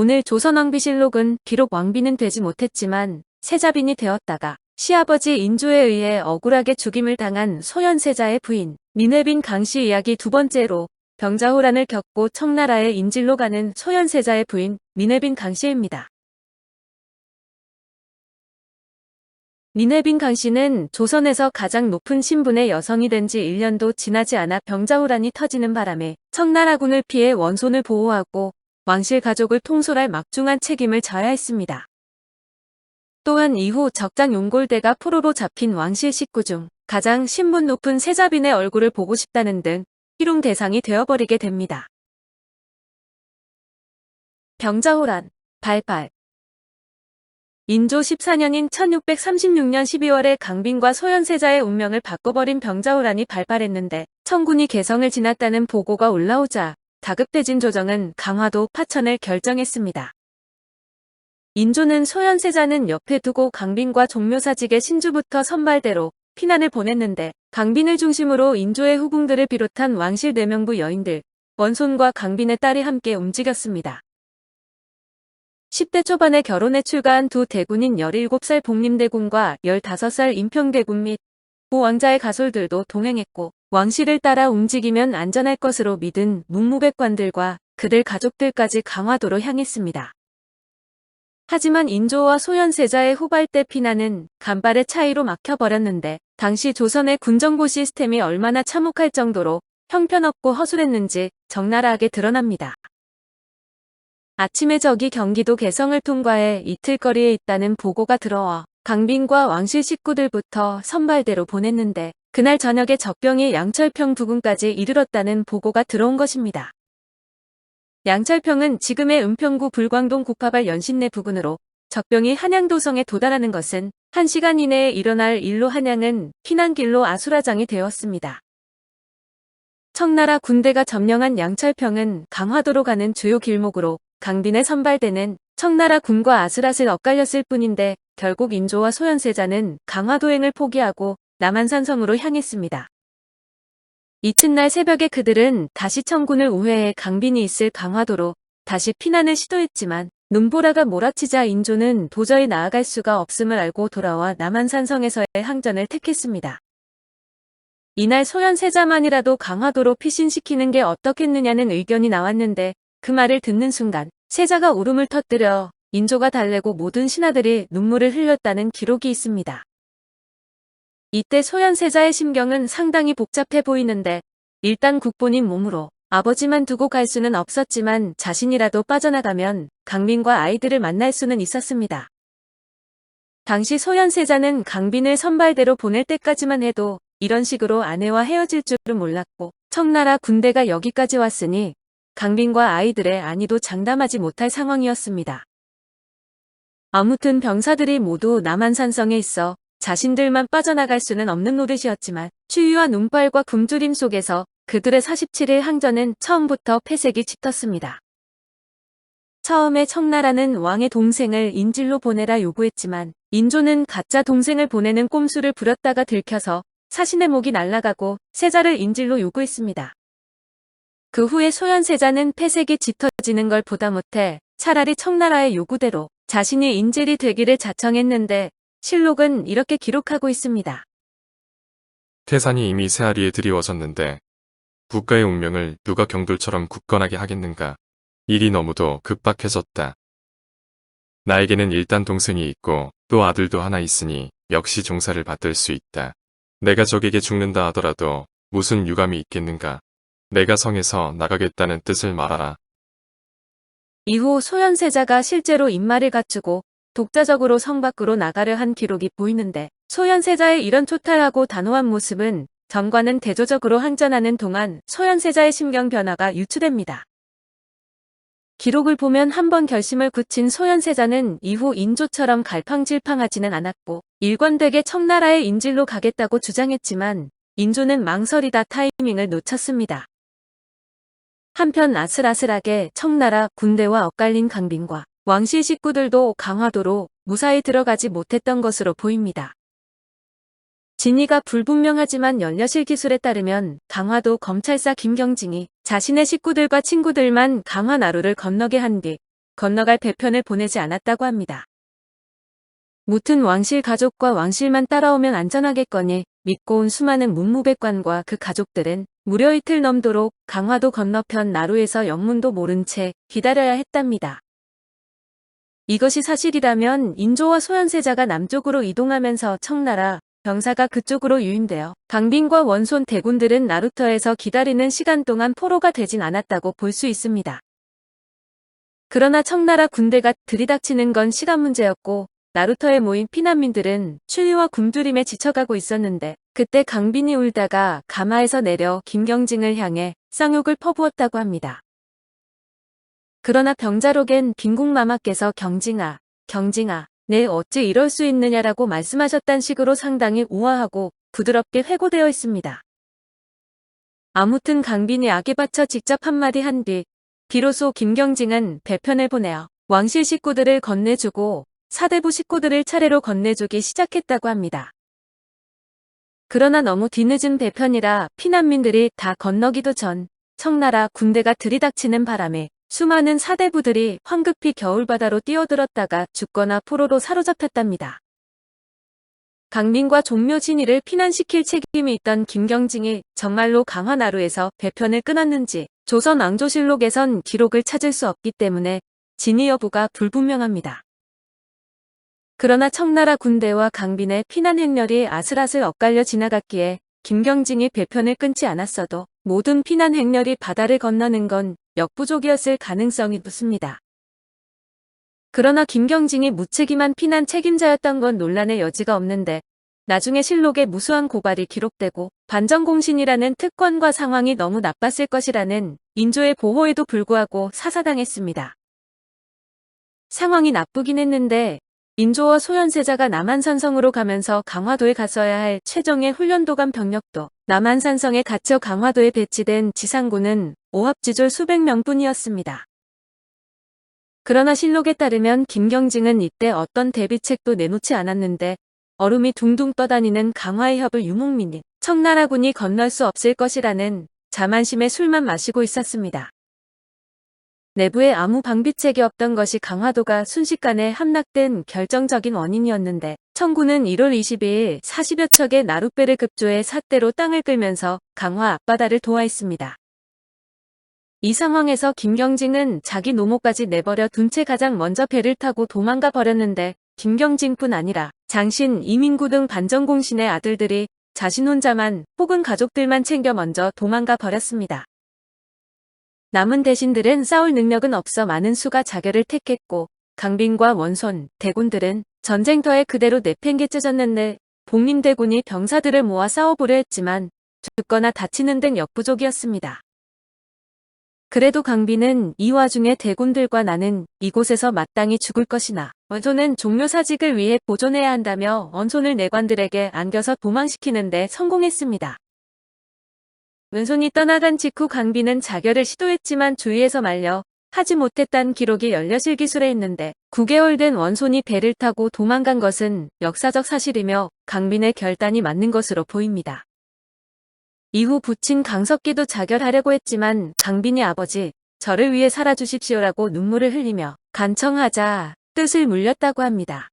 오늘 조선왕비실록은 비록 왕비는 되지 못했지만 세자빈이 되었다가 시아버지 인조에 의해 억울하게 죽임을 당한 소현세자의 부인 민회빈 강씨 이야기 두 번째로 병자호란을 겪고 청나라의 인질로 가는 소현세자의 부인 민회빈 강씨입니다. 민회빈 강씨는 조선에서 가장 높은 신분의 여성이 된 지 1년도 지나지 않아 병자호란이 터지는 바람에 청나라군을 피해 원손을 보호하고 왕실 가족을 통솔할 막중한 책임을 져야 했습니다. 또한 이후 적장 용골대가 포로로 잡힌 왕실 식구 중 가장 신분 높은 세자빈의 얼굴을 보고 싶다는 등 희롱 대상이 되어버리게 됩니다. 병자호란, 발발 인조 14년인 1636년 12월에 강빈과 소현세자의 운명을 바꿔버린 병자호란이 발발했는데 청군이 개성을 지났다는 보고가 올라오자 다급해진 조정은 강화도 파천을 결정했습니다. 인조는 소현세자는 옆에 두고 강빈과 종묘사직의 신주부터 선발대로 피난을 보냈는데 강빈을 중심으로 인조의 후궁들을 비롯한 왕실 내명부 여인들, 원손과 강빈의 딸이 함께 움직였습니다. 10대 초반에 결혼에 출가한 두 대군인 17살 복림대군과 15살 임평대군 및 고왕자의 가솔들도 동행했고 왕실을 따라 움직이면 안전할 것으로 믿은 묵무백관들과 그들 가족들까지 강화도로 향했습니다. 하지만 인조와 소현세자의 후발대 피난은 간발의 차이로 막혀버렸는데 당시 조선의 군정보 시스템이 얼마나 참혹할 정도로 형편없고 허술했는지 적나라하게 드러납니다. 아침에 적이 경기도 개성을 통과해 이틀 거리에 있다는 보고가 들어와 강빈과 왕실 식구들부터 선발대로 보냈는데 그날 저녁에 적병이 양철평 부근까지 이르렀다는 보고가 들어온 것입니다. 양철평은 지금의 은평구 불광동 국파발 연신내 부근으로 적병이 한양도성에 도달하는 것은 1시간 이내에 일어날 일로 한양은 피난길로 아수라장이 되었습니다. 청나라 군대가 점령한 양철평은 강화도로 가는 주요 길목으로 강빈의 선발대는 청나라 군과 아슬아슬 엇갈렸을 뿐인데 결국 인조와 소현세자는 강화도행을 포기하고 남한산성으로 향했습니다. 이튿날 새벽에 그들은 다시 청군을 우회해 강빈이 있을 강화도로 다시 피난을 시도했지만 눈보라가 몰아치자 인조는 도저히 나아갈 수가 없음을 알고 돌아와 남한산성에서의 항전을 택했습니다. 이날 소현세자만이라도 강화도로 피신시키는 게 어떻겠느냐는 의견이 나왔는데 그 말을 듣는 순간 세자가 울음을 터뜨려 인조가 달래고 모든 신하들이 눈물을 흘렸다는 기록이 있습니다. 이때 소현세자의 심경은 상당히 복잡해 보이는데 일단 국본인 몸으로 아버지만 두고 갈 수는 없었지만 자신이라도 빠져나가면 강빈과 아이들을 만날 수는 있었습니다. 당시 소현세자는 강빈을 선발대로 보낼 때까지만 해도 이런 식으로 아내와 헤어질 줄은 몰랐고 청나라 군대가 여기까지 왔으니 강빈과 아이들의 안위도 장담하지 못할 상황이었습니다. 아무튼 병사들이 모두 남한산성에 있어 자신들만 빠져나갈 수는 없는 노릇이었지만 추위와 눈발과 굶주림 속에서 그들의 47일 항전은 처음부터 폐색이 짙었습니다. 처음에 청나라는 왕의 동생을 인질로 보내라 요구했지만 인조는 가짜 동생을 보내는 꼼수를 부렸다가 들켜서 사신의 목이 날아가고 세자를 인질로 요구했습니다. 그 후에 소현세자는 폐색이 짙어지는 걸 보다 못해 차라리 청나라의 요구대로 자신이 인질이 되기를 자청했는데 실록은 이렇게 기록하고 있습니다. 태산이 이미 새아리에 드리워졌는데 국가의 운명을 누가 경돌처럼 굳건하게 하겠는가. 일이 너무도 급박해졌다. 나에게는 일단 동생이 있고 또 아들도 하나 있으니 역시 종사를 받들 수 있다. 내가 적에게 죽는다 하더라도 무슨 유감이 있겠는가. 내가 성에서 나가겠다는 뜻을 말하라. 이후 소현세자가 실제로 입말을 갖추고 독자적으로 성 밖으로 나가려 한 기록이 보이는데 소현세자의 이런 초탈하고 단호한 모습은 정과는 대조적으로 항전하는 동안 소현세자의 심경 변화가 유추됩니다. 기록을 보면 한번 결심을 굳힌 소현세자는 이후 인조처럼 갈팡질팡하지는 않았고 일관되게 청나라의 인질로 가겠다고 주장했지만 인조는 망설이다 타이밍을 놓쳤습니다. 한편 아슬아슬하게 청나라 군대와 엇갈린 강빈과 왕실 식구들도 강화도로 무사히 들어가지 못했던 것으로 보입니다. 진위가 불분명하지만 연려실 기술에 따르면 강화도 검찰사 김경진이 자신의 식구들과 친구들만 강화나루를 건너게 한 뒤 건너갈 배편을 보내지 않았다고 합니다. 무튼 왕실 가족과 왕실만 따라오면 안전하겠거니 믿고 온 수많은 문무백관과 그 가족들은 무려 이틀 넘도록 강화도 건너편 나루에서 영문도 모른 채 기다려야 했답니다. 이것이 사실이라면 인조와 소현세자가 남쪽으로 이동하면서 청나라, 병사가 그쪽으로 유인되어 강빈과 원손 대군들은 나루터에서 기다리는 시간 동안 포로가 되진 않았다고 볼 수 있습니다. 그러나 청나라 군대가 들이닥치는 건 시간 문제였고 나루터에 모인 피난민들은 추위와 굶주림에 지쳐가고 있었는데 그때 강빈이 울다가 가마에서 내려 김경징을 향해 쌍욕을 퍼부었다고 합니다. 그러나 병자록엔 빈궁마마께서 경징아, 경징아, 내 어찌 이럴 수 있느냐라고 말씀하셨단 식으로 상당히 우아하고 부드럽게 회고되어 있습니다. 아무튼 강빈이 악에 받쳐 직접 한마디 한 뒤 비로소 김경징은 배편을 보내어 왕실 식구들을 건네주고 사대부 식구들을 차례로 건네주기 시작했다고 합니다. 그러나 너무 뒤늦은 배편이라 피난민들이 다 건너기도 전 청나라 군대가 들이닥치는 바람에 수많은 사대부들이 황급히 겨울바다로 뛰어들었다가 죽거나 포로로 사로잡혔답니다. 강민과 종묘 진이를 피난시킬 책임이 있던 김경징이 정말로 강화나루에서 배편을 끊었는지 조선 왕조실록에선 기록을 찾을 수 없기 때문에 진위 여부가 불분명합니다. 그러나 청나라 군대와 강빈의 피난 행렬이 아슬아슬 엇갈려 지나갔기에 김경징이 배편을 끊지 않았어도 모든 피난 행렬이 바다를 건너는 건 역부족이었을 가능성이 높습니다. 그러나 김경징이 무책임한 피난 책임자였던 건 논란의 여지가 없는데 나중에 실록에 무수한 고발이 기록되고 반정공신이라는 특권과 상황이 너무 나빴을 것이라는 인조의 보호에도 불구하고 사사당했습니다. 상황이 나쁘긴 했는데 인조와 소현세자가 남한산성으로 가면서 강화도에 갔어야 할 최정의 훈련도감 병력도 남한산성에 갇혀 강화도에 배치된 지상군은 오합지졸 수백 명뿐이었습니다. 그러나 실록에 따르면 김경징은 이때 어떤 대비책도 내놓지 않았는데 얼음이 둥둥 떠다니는 강화의 협을 유목민이 청나라군이 건널 수 없을 것이라는 자만심에 술만 마시고 있었습니다. 내부에 아무 방비책이 없던 것이 강화도가 순식간에 함락된 결정적인 원인이었는데 청군은 1월 22일 40여 척의 나룻배를 급조해 삿대로 땅을 끌면서 강화 앞바다를 도하했습니다. 이 상황에서 김경징은 자기 노모까지 내버려 둔 채 가장 먼저 배를 타고 도망가 버렸는데 김경징뿐 아니라 장신, 이민구 등 반정공신의 아들들이 자신 혼자만 혹은 가족들만 챙겨 먼저 도망가 버렸습니다. 남은 대신들은 싸울 능력은 없어 많은 수가 자결을 택했고 강빈과 원손, 대군들은 전쟁터에 그대로 내팽개쳐졌는데 복림대군이 병사들을 모아 싸워보려 했지만 죽거나 다치는 등 역부족이었습니다. 그래도 강빈은 이 와중에 대군들과 나는 이곳에서 마땅히 죽을 것이나 원손은 종묘사직을 위해 보존해야 한다며 원손을 내관들에게 안겨서 도망시키는데 성공했습니다. 은손이 떠나간 직후 강빈은 자결을 시도했지만 주위에서 말려 하지 못했단 기록이 연려실기술에 있는데 9개월 된 원손이 배를 타고 도망간 것은 역사적 사실이며 강빈의 결단이 맞는 것으로 보입니다. 이후 부친 강석기도 자결하려고 했지만 강빈이 아버지 저를 위해 살아주십시오라고 눈물을 흘리며 간청하자 뜻을 물렸다고 합니다.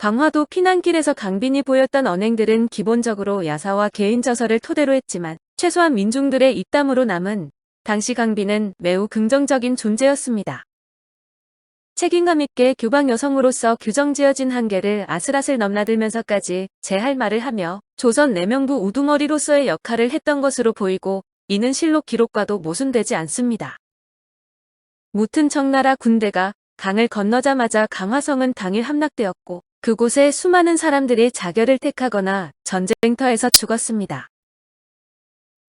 강화도 피난길에서 강빈이 보였던 언행들은 기본적으로 야사와 개인 저서를 토대로 했지만 최소한 민중들의 입담으로 남은 당시 강빈은 매우 긍정적인 존재였습니다. 책임감 있게 교방 여성으로서 규정지어진 한계를 아슬아슬 넘나들면서까지 제 할 말을 하며 조선 내명부 우두머리로서의 역할을 했던 것으로 보이고 이는 실록 기록과도 모순되지 않습니다. 무튼 청나라 군대가 강을 건너자마자 강화성은 당일 함락되었고 그곳에 수많은 사람들이 자결을 택하거나 전쟁터에서 죽었습니다.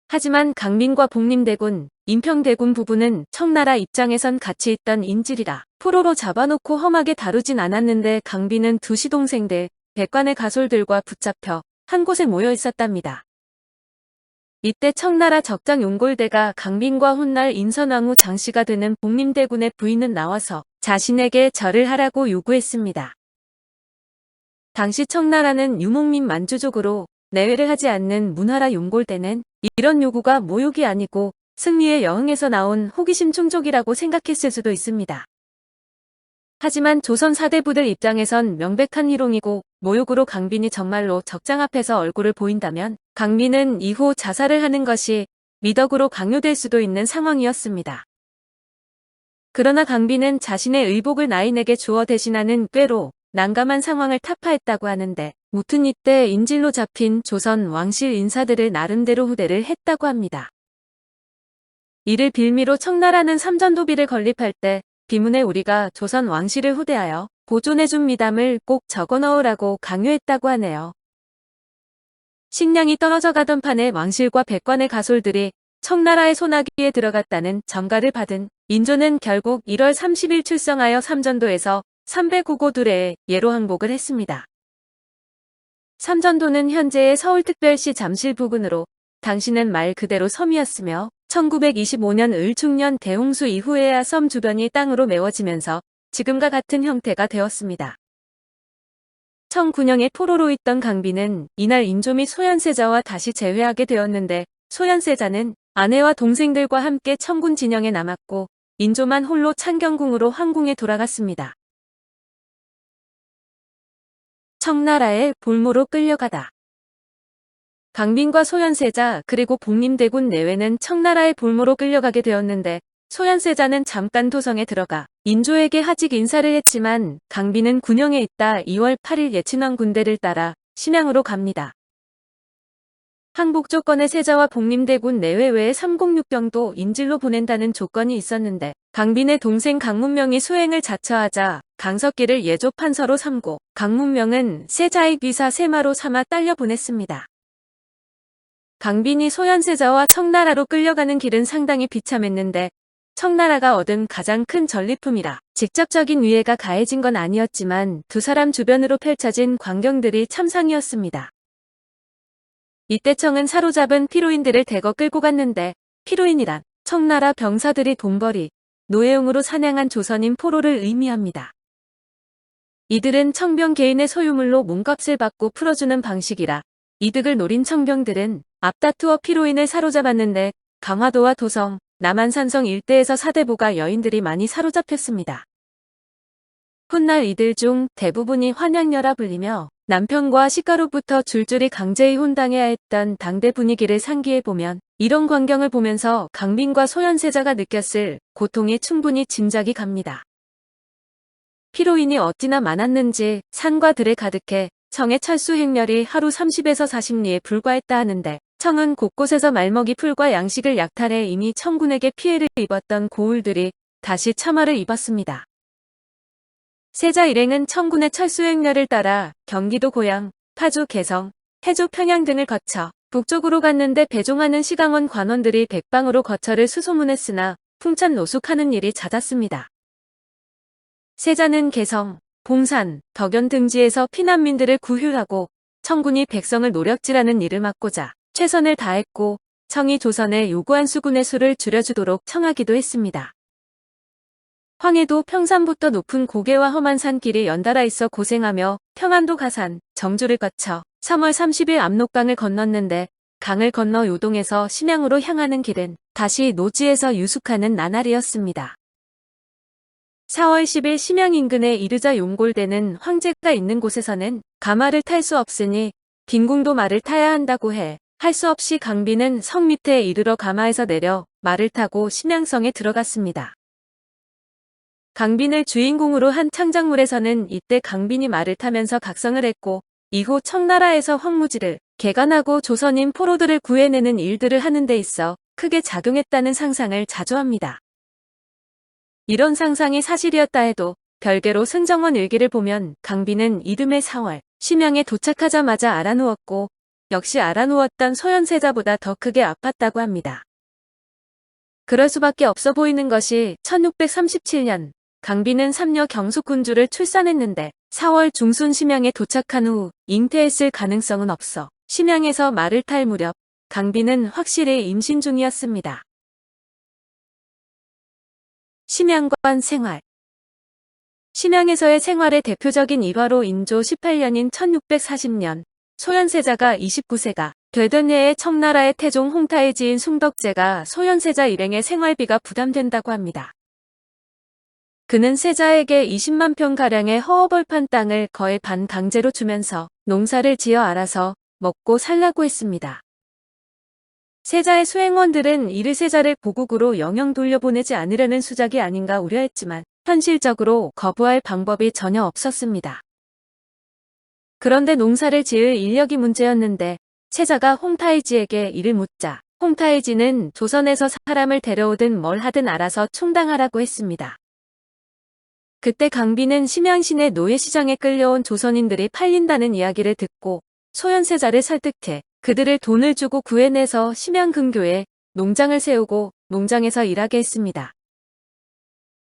하지만 강민과 복림대군, 인평대군 부부는 청나라 입장에선 같이 있던 인질이라 포로로 잡아놓고 험하게 다루진 않았는데 강빈은 두 시동생들, 백관의 가솔들과 붙잡혀 한 곳에 모여 있었답니다. 이때 청나라 적장 용골대가 강빈과 훗날 인선왕후 장씨가 되는 복림대군의 부인은 나와서 자신에게 절을 하라고 요구했습니다. 당시 청나라는 유목민 만주족으로 내외를 하지 않는 문화라 용골대는 이런 요구가 모욕이 아니고 승리의 여흥에서 나온 호기심 충족이라고 생각했을 수도 있습니다. 하지만 조선 사대부들 입장에선 명백한 희롱이고 모욕으로 강빈이 정말로 적장 앞에서 얼굴을 보인다면 강민은 이후 자살을 하는 것이 미덕으로 강요될 수도 있는 상황이었습니다. 그러나 강빈은 자신의 의복을 나인에게 주어 대신하는 꾀로 난감한 상황을 타파했다고 하는데 무튼 이때 인질로 잡힌 조선 왕실 인사들을 나름대로 후대를 했다고 합니다. 이를 빌미로 청나라는 삼전도비를 건립할 때 비문에 우리가 조선 왕실을 후대하여 보존해준 미담을 꼭 적어 넣으라고 강요했다고 하네요. 식량이 떨어져 가던 판에 왕실과 백관의 가솔들이 청나라의 소나기에 들어갔다는 전가를 받은 인조는 결국 1월 30일 출성하여 삼전도에서 309고두레에 예로 항복을 했습니다. 삼전도는 현재의 서울특별시 잠실 부근으로 당시는 말 그대로 섬이었으며 1925년 을충년 대홍수 이후에야 섬 주변이 땅으로 메워지면서 지금과 같은 형태가 되었습니다. 1009년에 포로로 있던 강비는 이날 인조 및 소현세자와 다시 재회하게 되었는데 소현세자는 아내와 동생들과 함께 청군 진영에 남았고 인조만 홀로 창경궁으로 황궁에 돌아갔습니다. 청나라의 볼모로 끌려가다. 강빈과 소현세자 그리고 복림대군 내외는 청나라의 볼모로 끌려가게 되었는데 소현세자는 잠깐 도성에 들어가 인조에게 하직 인사를 했지만 강빈은 군영에 있다 2월 8일 예친왕 군대를 따라 심양으로 갑니다. 항복 조건의 세자와 복림대군 내외 외에 306병도 인질로 보낸다는 조건이 있었는데 강빈의 동생 강문명이 수행을 자처하자 강석기를 예조 판서로 삼고 강문명은 세자의 귀사 세마로 삼아 딸려 보냈습니다. 강빈이 소현세자와 청나라로 끌려가는 길은 상당히 비참했는데 청나라가 얻은 가장 큰 전리품이라 직접적인 위해가 가해진 건 아니었지만 두 사람 주변으로 펼쳐진 광경들이 참상이었습니다. 이때 청은 사로잡은 피로인들을 대거 끌고 갔는데 피로인이란 청나라 병사들이 돈벌이, 노예용으로 사냥한 조선인 포로를 의미합니다. 이들은 청병 개인의 소유물로 몸값을 받고 풀어주는 방식이라 이득을 노린 청병들은 앞다투어 피로인을 사로잡았는데 강화도와 도성, 남한산성 일대에서 사대부가 여인들이 많이 사로잡혔습니다. 훗날 이들 중 대부분이 환양녀라 불리며 남편과 시가로부터 줄줄이 강제히 혼당해야 했던 당대 분위기를 상기해보면 이런 광경을 보면서 강빈과 소현세자가 느꼈을 고통이 충분히 짐작이 갑니다. 피로인이 어찌나 많았는지 산과 들에 가득해 청의 철수 행렬이 하루 30에서 40리에 불과했다 하는데 청은 곳곳에서 말먹이 풀과 양식을 약탈해 이미 청군에게 피해를 입었던 고울들이 다시 참화를 입었습니다. 세자 일행은 청군의 철수 행렬을 따라 경기도 고양, 파주 개성, 해조 평양 등을 거쳐 북쪽으로 갔는데 배종하는 시강원 관원들이 백방으로 거처를 수소문했으나 풍찬 노숙하는 일이 잦았습니다. 세자는 개성, 봉산, 덕연 등지에서 피난민들을 구휼하고 청군이 백성을 노력질하는 일을 막고자 최선을 다했고 청이 조선에 요구한 수군의 수를 줄여주도록 청하기도 했습니다. 황해도 평산부터 높은 고개와 험한 산길이 연달아 있어 고생하며 평안도 가산, 정주를 거쳐 3월 30일 압록강을 건넜는데 강을 건너 요동에서 심양으로 향하는 길은 다시 노지에서 유숙하는 나날이었습니다. 4월 10일 심양 인근에 이르자 용골대는 황제가 있는 곳에서는 가마를 탈 수 없으니 빈궁도 말을 타야 한다고 해 할 수 없이 강비는 성 밑에 이르러 가마에서 내려 말을 타고 심양성에 들어갔습니다. 강빈을 주인공으로 한 창작물에서는 이때 강빈이 말을 타면서 각성을 했고 이후 청나라에서 황무지를 개간하고 조선인 포로들을 구해내는 일들을 하는 데 있어 크게 작용했다는 상상을 자주 합니다. 이런 상상이 사실이었다 해도 별개로 승정원 일기를 보면 강빈은 이듬해 4월 심양에 도착하자마자 알아누웠고 역시 알아누웠던 소현세자보다 더 크게 아팠다고 합니다. 그럴 수밖에 없어 보이는 것이 1637년 강빈은 삼녀 경숙군주를 출산했는데 4월 중순 심양에 도착한 후 잉태했을 가능성은 없어 심양에서 말을 탈 무렵 강빈은 확실히 임신 중이었습니다. 심양관 생활 심양에서의 생활의 대표적인 일화로 인조 18년인 1640년 소현세자가 29세가 되던 해에 청나라의 태종 홍타의 지인 숭덕제가 소현세자 일행의 생활비가 부담된다고 합니다. 그는 세자에게 20만 평가량의 허허벌판 땅을 거의 반 강제로 주면서 농사를 지어 알아서 먹고 살라고 했습니다. 세자의 수행원들은 이르 세자를 고국으로 영영 돌려보내지 않으려는 수작이 아닌가 우려했지만 현실적으로 거부할 방법이 전혀 없었습니다. 그런데 농사를 지을 인력이 문제였는데 세자가 홍타이지에게 이를 묻자 홍타이지는 조선에서 사람을 데려오든 뭘 하든 알아서 충당하라고 했습니다. 그때 강비는 심양신의 노예시장에 끌려온 조선인들이 팔린다는 이야기를 듣고 소현세자를 설득해 그들을 돈을 주고 구해내서 심양근교에 농장을 세우고 농장에서 일하게 했습니다.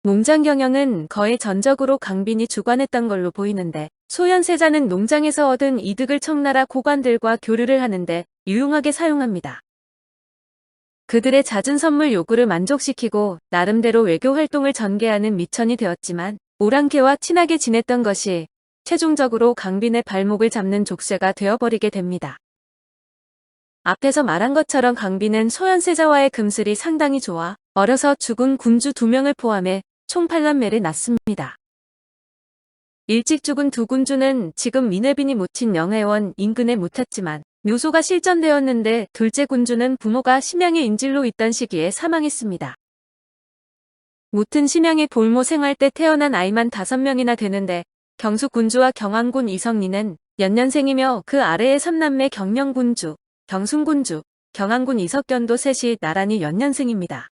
농장 경영은 거의 전적으로 강빈이 주관했던 걸로 보이는데 소현세자는 농장에서 얻은 이득을 청나라 고관들과 교류를 하는데 유용하게 사용합니다. 그들의 잦은 선물 요구를 만족시키고 나름대로 외교 활동을 전개하는 미천이 되었지만 오랑캐와 친하게 지냈던 것이 최종적으로 강빈의 발목을 잡는 족쇄가 되어버리게 됩니다. 앞에서 말한 것처럼 강빈은 소현세자와의 금슬이 상당히 좋아 어려서 죽은 군주 두 명을 포함해 총 8남매를 낳습니다. 일찍 죽은 두 군주는 지금 미네빈이 묻힌 영해원 인근에 묻혔지만 묘소가 실전되었는데 둘째 군주는 부모가 심양의 인질로 있던 시기에 사망했습니다. 묻은 심양의 볼모 생활 때 태어난 아이만 다섯 명이나 되는데 경수 군주와 경왕군 이성리는 연년생이며 그 아래의 삼남매 경령군주, 경순군주, 경왕군 이석견도 셋이 나란히 연년생입니다.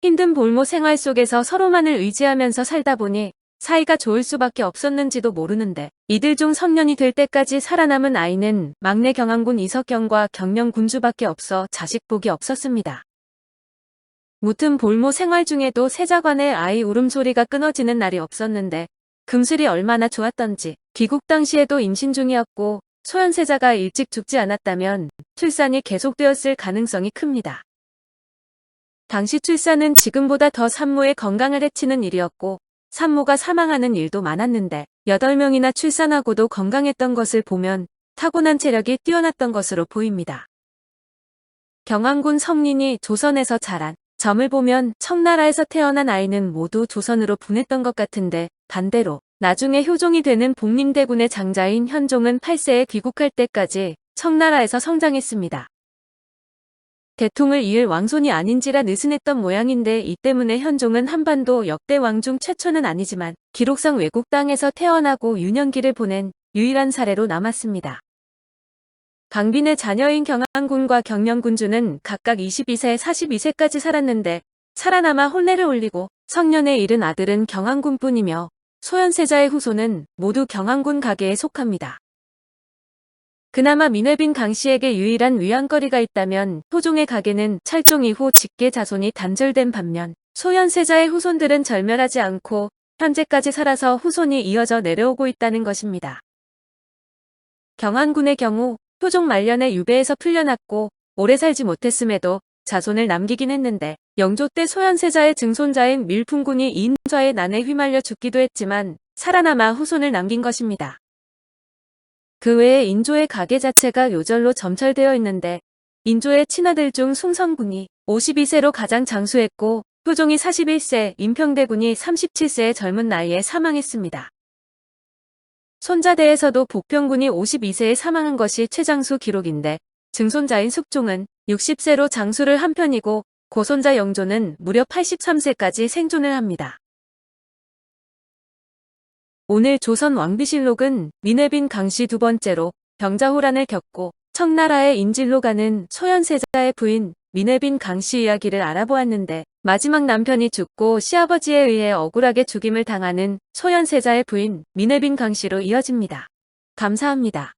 힘든 볼모 생활 속에서 서로만을 의지하면서 살다 보니 사이가 좋을 수밖에 없었는지도 모르는데 이들 중 성년이 될 때까지 살아남은 아이는 막내 경왕군 이석경과 경령 군주밖에 없어 자식 복이 없었습니다. 무튼 볼모 생활 중에도 세자관의 아이 울음소리가 끊어지는 날이 없었는데 금슬이 얼마나 좋았던지 귀국 당시에도 임신 중이었고 소현세자가 일찍 죽지 않았다면 출산이 계속되었을 가능성이 큽니다. 당시 출산은 지금보다 더 산모의 건강을 해치는 일이었고 산모가 사망하는 일도 많았는데 8명이나 출산하고도 건강했던 것을 보면 타고난 체력이 뛰어났던 것으로 보입니다. 경왕군 성린이 조선에서 자란 점을 보면 청나라에서 태어난 아이는 모두 조선으로 보냈던 것 같은데 반대로 나중에 효종이 되는 복림대군의 장자인 현종은 8세에 귀국할 때까지 청나라에서 성장했습니다. 대통을 이을 왕손이 아닌지라 느슨했던 모양인데 이 때문에 현종은 한반도 역대 왕 중 최초는 아니지만 기록상 외국 땅에서 태어나고 유년기를 보낸 유일한 사례로 남았습니다. 강빈의 자녀인 경안군과 경령군주는 각각 22세, 42세까지 살았는데 살아남아 혼례를 올리고 성년에 이른 아들은 경안군뿐이며 소현세자의 후손은 모두 경안군 가계에 속합니다. 그나마 민회빈 강씨에게 유일한 위안거리가 있다면 효종의 가계는 찰종 이후 직계 자손이 단절된 반면 소현세자의 후손들은 절멸하지 않고 현재까지 살아서 후손이 이어져 내려오고 있다는 것입니다. 경안군의 경우 효종 말년에 유배에서 풀려났고 오래 살지 못했음에도 자손을 남기긴 했는데 영조 때 소현세자의 증손자인 밀풍군이 이인좌의 난에 휘말려 죽기도 했지만 살아남아 후손을 남긴 것입니다. 그 외에 인조의 가계 자체가 요절로 점철되어 있는데 인조의 친아들 중 숭성군이 52세로 가장 장수했고 효종이 41세, 임평대군이 37세의 젊은 나이에 사망했습니다. 손자대에서도 복평군이 52세에 사망한 것이 최장수 기록인데 증손자인 숙종은 60세로 장수를 한 편이고 고손자 영조는 무려 83세까지 생존을 합니다. 오늘 조선 왕비실록은 민회빈 강씨 두 번째로 병자호란을 겪고 청나라의 인질로 가는 소현세자의 부인 민회빈 강씨 이야기를 알아보았는데 마지막 남편이 죽고 시아버지에 의해 억울하게 죽임을 당하는 소현세자의 부인 민회빈 강씨로 이어집니다. 감사합니다.